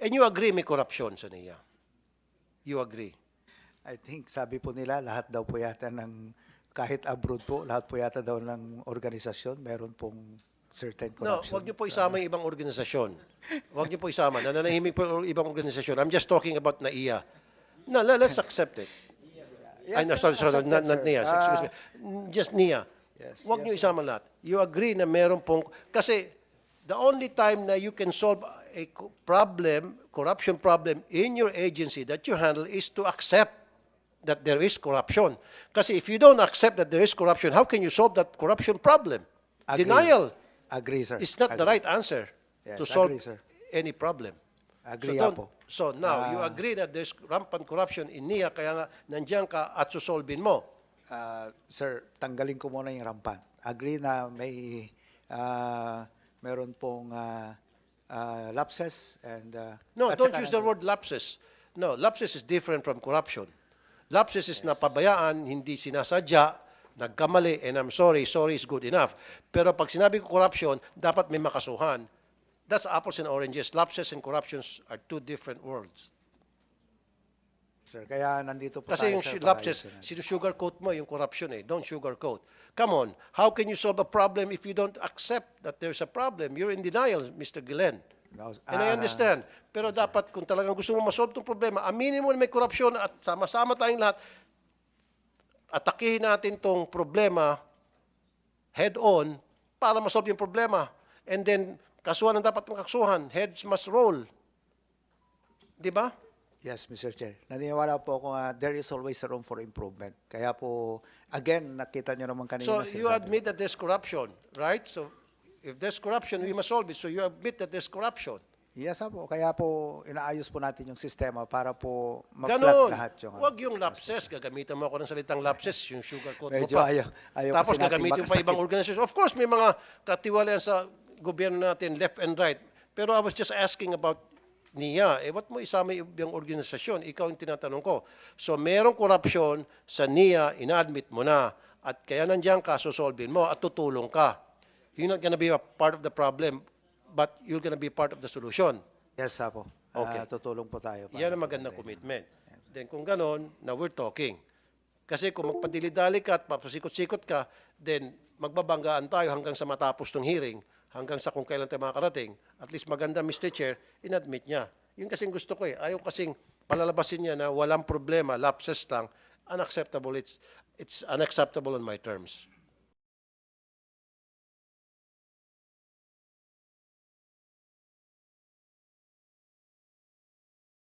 And you agree may corruption sa NIA. You agree. I think sabi po nila lahat daw po yata ng kahit abroad po, lahat po yata daw ng organisasyon meron pong certain No, corruption. wag niyo po isama yung ibang organisasyon. Wag niyo po isama. Nananahimik po yung ibang organisasyon. I'm just talking about NAIA. No, le- let's accept it. Ay, no, sorry, sorry, accept not, not. NIA. Excuse me. Just NIA. Yes, Wag yes, niyo isama lahat. You agree na meron pong... Kasi the only time na you can solve a problem, corruption problem in your agency that you handle is to accept that there is corruption. Kasi if you don't accept that there is corruption, how can you solve that corruption problem? Agree. Denial Agree, sir. is not the Agree. right answer Yes, to solve agree, sir. any problem. Agree so, po. so now, you Ah. agree that there's rampant corruption in NIA, kaya nga nandiyan ka at susolvin mo. Ah, sir, tanggalin ko muna yung rampant. Agree na may ah, meron pong ah, ah, lapses and ah, No, don't use the word lapses. No, lapses is different from corruption. Lapses is napabayaan, hindi sinasadya, nagkamali, and I'm sorry, sorry is good enough. Pero pag sinabi ko corruption, dapat may makasuhan. That's apples and oranges. Lapses and corruptions are two different worlds. Sir, kaya nandito po Kasi tayo, yung para lapses, ayusin natin. sinusugarcoat mo yung corruption eh. Don't sugarcoat. Come on, how can you solve a problem if you don't accept that there's a problem? You're in denial, Mr. Glenn. No, And I ah, understand. Pero dapat kung talagang gusto mo masolve itong problema, aminin mo na may korupsyon at sama-sama tayong lahat, atakihin natin tong problema head-on para masolve yung problema. And then, kasuhan ang dapat ng kasuhan. Heads must roll. Di ba? Yes, Mr. Chair. Naniniwala po ako nga there is always a room for improvement. Kaya po, again, nakita nyo naman kanina. So you sinasabi- admit that there's corruption, right? So if there's corruption, we must solve it. So you admit that there's corruption. Yes, po. Kaya po, inaayos po natin yung sistema para po Ganon. lahat yung... ano. Huwag yung lapses. Gagamitan mo ako ng salitang lapses, yung sugarcoat mo Medyo pa. ayaw- ayaw Tapos kasi natin gagamitin pa makasakit. ibang organisasyon. Of course, may mga katiwalian sa gobyerno natin, left and right. Pero I was just asking about NIA. Eh, what mo isama yung organisasyon? Ikaw yung tinatanong ko. So, merong korupsyon sa NIA, ina-admit mo na. At kaya nandiyan ka, susolvin mo at tutulong ka. You're not gonna be a part of the problem, but you're gonna be part of the solution. Yes, po. Okay. Ah, tutulong po tayo. para Yan ang po magandang natin. commitment. Then kung ganon, now we're talking. Kasi kung magpadili-dali ka at papasikot-sikot ka, then magbabanggaan tayo hanggang sa matapos ng hearing, hanggang sa kung kailan tayo makakarating. At least maganda, Mr. Chair, inadmit niya. Yun kasing gusto ko eh. Ayaw kasing palalabasin niya na walang problema, lapses lang, unacceptable. It's, it's unacceptable on my terms.